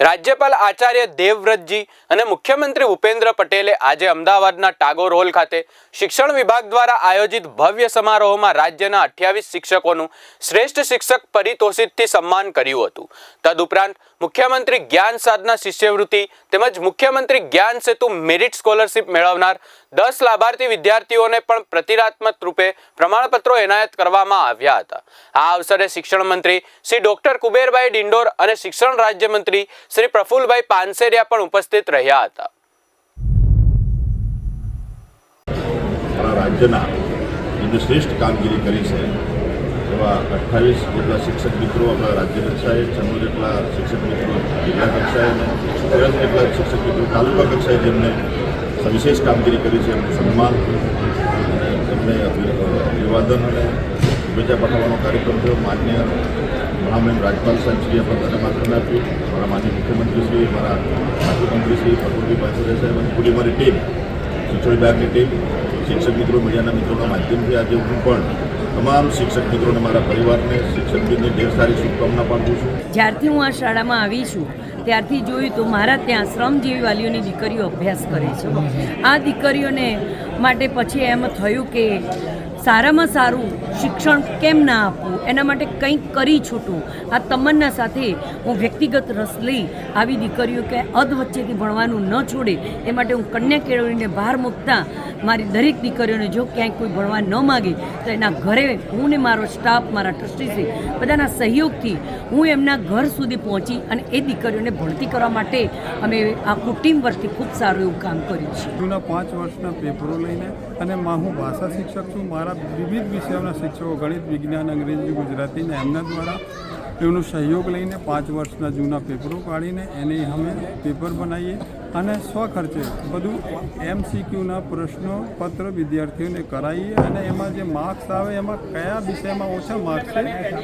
રાજ્યપાલ આચાર્ય દેવવ્રતજી અને મુખ્યમંત્રી ભૂપેન્દ્ર પટેલે આજે અમદાવાદના ટાગોર હોલ ખાતે શિક્ષણ વિભાગ દ્વારા આયોજિત ભવ્ય સમારોહમાં રાજ્યના અઠ્યાવીસ શિક્ષકોનું શ્રેષ્ઠ શિક્ષક પરિતોષિતથી સન્માન કર્યું હતું. તદુપરાંત મુખ્યમંત્રી જ્ઞાન સાધના શિષ્યવૃત્તિ તેમજ મુખ્યમંત્રી જ્ઞાન સેતુ મેરિટ સ્કોલરશિપ મેળવનાર દસ લાભાર્થી વિદ્યાર્થીઓને પણ પ્રતિરાત્મક રૂપે પ્રમાણપત્રો એનાયત કરવામાં આવ્યા હતા. આ અવસરે શિક્ષણ મંત્રી શ્રી ડોક્ટર કુબેરભાઈ ડિંડોર અને શિક્ષણ રાજ્યમંત્રી શ્રી પ્રફુલભાઈ પાનસેરિયા પણ ઉપસ્થિત રહ્યા હતા. રાજ્યના જે શ્રેષ્ઠ કામગીરી કરી છે. એવા અઠ્ઠાવીસ જેટલા શિક્ષક મિત્રો આપણા રાજ્ય કક્ષાએ છન્નું જેટલા શિક્ષક મિત્રો જિલ્લા કક્ષાએ અને જેટલા શિક્ષક મિત્રો તાલુકા કક્ષાએ જેમને વિશેષ કામગીરી કરી છે એમનું સન્માન. અને એમને અભિ- અભિવાદન અને શુભેચ્છા પાઠવવાનો કાર્યક્રમ થયો. માન્ય મહામહિમ રાજપાલ સાહેબશ્રીએ પણ ધન્યવાદ માધ્યમ આપ્યું. મારા માન્ય મુખ્યમંત્રીશ્રી, મારા રાજ્યમંત્રીશ્રી પ્રકૃતિભાઈ સુરેશ સાહેબ અને પૂરી મારી ટીમ સુચોળી બાગની ટીમ, શિક્ષક મિત્રો, મીડિયાના મિત્રોના માધ્યમથી આજે હું પણ તમામ શિક્ષક મિત્રોને મારા પરિવારને શિક્ષક દિનની ઢેર સારી શુભકામના પાઠવું છું. જ્યારથી હું આ શાળામાં આવી છું, ત્યારથી જોયું તો મારા ત્યાં શ્રમજીવી વાલીઓની દીકરીઓ અભ્યાસ કરે છે. આ દીકરીઓને માટે પછી એમ થયું કે સારામાં સારું શિક્ષણ કેમ ના આપવું? એના માટે કંઈક કરી છૂટું. આ તમન્ના સાથે હું વ્યક્તિગત રસ લઈ આવી દીકરીઓ કે અધ વચ્ચેથી ભણવાનું ન છોડે, એ માટે હું કન્યા કેળવણીને બહાર મૂકતા મારી દરેક દીકરીઓને જો ક્યાંય કોઈ ભણવા ન માગે, તો એના ઘરે હું ને મારો સ્ટાફ મારા ટ્રસ્ટીશ્રી બધાના સહયોગથી હું એમના ઘર સુધી પહોંચી અને એ દીકરીઓને ભણતી કરવા માટે અમે આખું ટીમ વર્કથી ખૂબ સારું એવું કામ કર્યું છે. પાંચ વર્ષના પેપરો લઈને અને હું ભાષા શિક્ષક છું, મારા વિવિધ વિષયોના શિક્ષકો ગણિત, વિજ્ઞાન, અંગ્રેજી ગુજરાતીને એમના દ્વારા એમનો સહયોગ લઈને પાંચ વર્ષના જૂના પેપરો કાઢીને એને અમે પેપર બનાવીએ અને સ્વખર્ચે બધું એમસીક્યુના પ્રશ્નો પત્ર વિદ્યાર્થીઓને કરાવીએ અને એમાં જે માર્ક્સ આવે, એમાં કયા વિષયમાં ઓછા માર્ક્સ છે,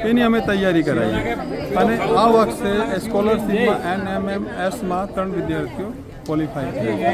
એની અમે તૈયારી કરાવીએ. અને આ વખતે સ્કોલરશીપમાં એમ એમ એસમાં ત્રણ વિદ્યાર્થીઓ ક્વોલિફાય થયા.